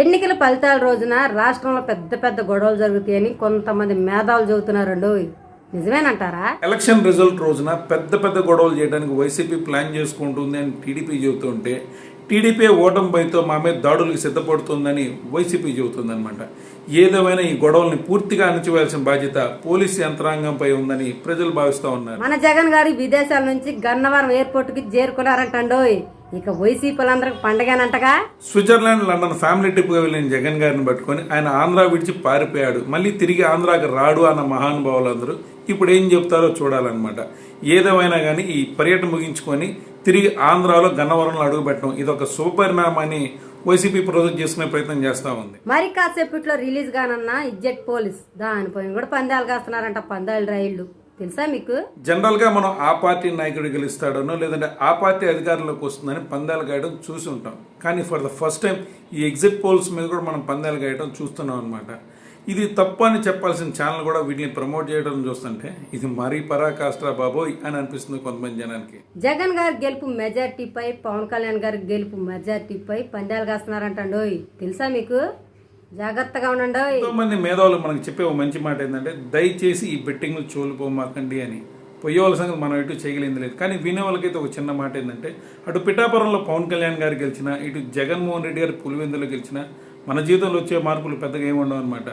ఎన్నికల ఫలితాల రోజున రాష్ట్రంలో పెద్ద పెద్ద గొడవలు జరుగుతాయని కొంతమంది మేధావులు చెబుతున్నారండు. నిజమేనంటారా? ఎలక్షన్ రిజల్ట్ రోజున పెద్ద పెద్ద గొడవలు చేయడానికి వైసీపీ ప్లాన్ చేసుకుంటుంది అని టీడీపీ చెబుతుంటే టీడీపీ ఓటమి భయంతో మా మీద దాడులకు సిద్ధపడుతుందని వైసీపీ చెబుతుందన్నమాట. ఏదేమైనా ఈ గొడవల్ని పూర్తిగా అణచివేయాల్సిన బాధ్యత పోలీసు యంత్రాంగంపై ఉందని ప్రజలు భావిస్తూ ఉన్నారు. మన జగన్ గారు విదేశాల నుంచి గన్నవరం ఎయిర్పోర్ట్కి చేరుకున్నారంటండోయ్ ఇక వైసీపీలందరికి పండగేనంటగా? స్విట్జర్లాండ్ లండన్ ఫ్యామిలీ ట్రిప్గా వెళ్ళిన జగన్ గారిని పట్టుకొని ఆయన ఆంధ్ర విడిచి పారిపోయాడు. మళ్ళీ తిరిగి ఆంధ్రాకి రాడు అన్న మహానుభావులందరూ ఇప్పుడు ఏం చెప్తారో చూడాలన్నమాట. ఏదేమైనా కానీ ఈ పర్యటన ముగించుకొని తిరిగి ఆంధ్రాలో గన్నవరంలో అడుగుపెట్టడం ఇది ఒక శుభపరిణామాన్ని వైసీపీ ప్రొజెక్ట్ చేసుకునే ప్రయత్నం చేస్తూ ఉంది. మరి కాసేపట్లో రిలీజ్ గానన్న ఇజ్జెట్ పోలీస్ దానిపైన కూడా పందాలు కాస్తున్నారంట పందాలు రైళ్ళు. తెలుసా మీకు? జనరల్గా మనం ఆ పార్టీ నాయకుడు గెలుస్తాడనో లేదంటే ఆ పార్టీ అధికారంలోకి వస్తుందని పందాలు గాయడం చూసి ఉంటాం. కానీ ఫర్ ద ఫస్ట్ టైం ఈ ఎగ్జిట్ పోల్స్ మీద కూడా మనం పందాలు గాయడం చూస్తున్నాం అనమాట ఇది తప్పు అని చెప్పాల్సిన ఛానల్ కూడా వీటిని ప్రమోట్ చేయడం చూస్తుంటే ఇది మరీ పరాకాష్ట్రా బాబోయ్ అని అనిపిస్తుంది కొంతమంది జనానికి. జగన్ గారి గెలుపు మెజార్టీపై పవన్ కళ్యాణ్ గారి గెలుపు మెజార్టీపై పందాలు కాస్తున్నారంటండోయ్. తెలుసా మీకు? జాగ్రత్తగా ఉండండి ఎంతో మంది మేధావులు మనకు చెప్పే ఒక మంచి మాట ఏంటంటే దయచేసి ఈ బెట్టింగ్లు చోలిపోమాకండి అని. పొయ్యేవాళ్ళ సంగతి మనం ఎటు చేయగలిగింది లేదు. కానీ వినే వాళ్ళకైతే ఒక చిన్న మాట ఏంటంటే అటు పిఠాపురంలో పవన్ కళ్యాణ్ గారు గెలిచిన ఇటు జగన్మోహన్ రెడ్డి గారు పులివెందులో గెలిచిన మన జీవితంలో వచ్చే మార్పులు పెద్దగా ఏమి ఉండవు అనమాట